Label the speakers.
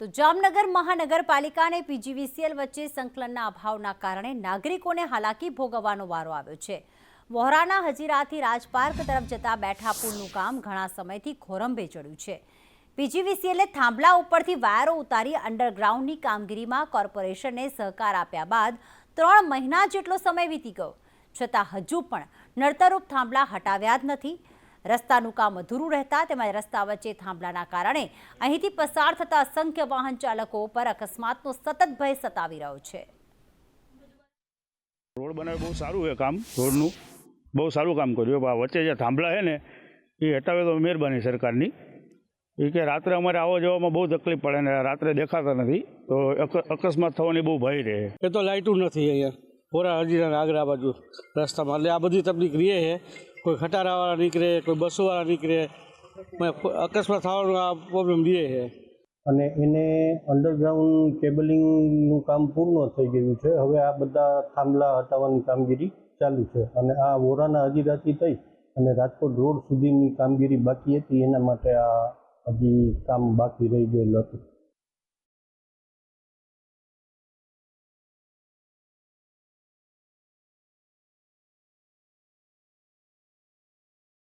Speaker 1: તો જામનગર મહાનગરપાલિકા અને પીજીવીસીએલ વચ્ચે સંકલનના અભાવના કારણે નાગરિકોને હાલાકી ભોગવવાનો વારો આવ્યો છે. વોહરાના હજીરાથી રાજપાર્ક તરફ જતા બેઠા પુલનું કામ ઘણા સમયથી ખોરંભે ચડ્યું છે. પીજીવીસીએલે થાંભલા ઉપરથી વાયરો ઉતારી અંડરગ્રાઉન્ડની કામગીરીમાં કોર્પોરેશનને સહકાર આપ્યા બાદ ત્રણ મહિના જેટલો સમય વીતી ગયો. છતાં હજુ પણ નડતરરૂપ થાંભલા હટાવ્યા જ નથી. રસ્તાનું કામ અધૂરું રહેતા તેમજ રસ્તા વચ્ચે થાંભલાના કારણે અહીંથી પસાર થતા અસંખ્ય વાહન ચાલકો પર અકસ્માતનો સતત ભય સતાવી રહ્યો છે.
Speaker 2: રોડ બનાવે બહુ સારું છે કામ રોડનું. બહુ સારું કામ કર્યું. પણ આ વચ્ચે જે થાંભલા છે ને એ હટાવે તો મહેરબાની સરકારની. એ કે રાત્રે અમારે આવવા જવામાં બહુ તકલીફ પડે ને રાત્રે દેખાતા નથી તો અકસ્માત થવાની બહુ ભય રહે.
Speaker 3: એ તો લાઇટું નથી અહીંયા. હોરા હજીરા આગળ બાજુ રસ્તામાં. એટલે આ બધી તકલીફ રહે છે. કોઈ ખટારાવાળા નીકળે, કોઈ બસોવાળા નીકળે અકસ્માત થવાનો આ પ્રોબ્લેમ રહે છે.
Speaker 4: અને એને અંડરગ્રાઉન્ડ કેબલિંગનું કામ પૂર્ણ થઈ ગયું છે. હવે આ બધા થાંભલા હટાવવાની કામગીરી ચાલુ છે અને આ વોરાના હજીરાથી થઈ અને રાજકોટ રોડ સુધીની કામગીરી બાકી હતી, એના માટે આ હજી કામ બાકી રહી ગયેલું હતું.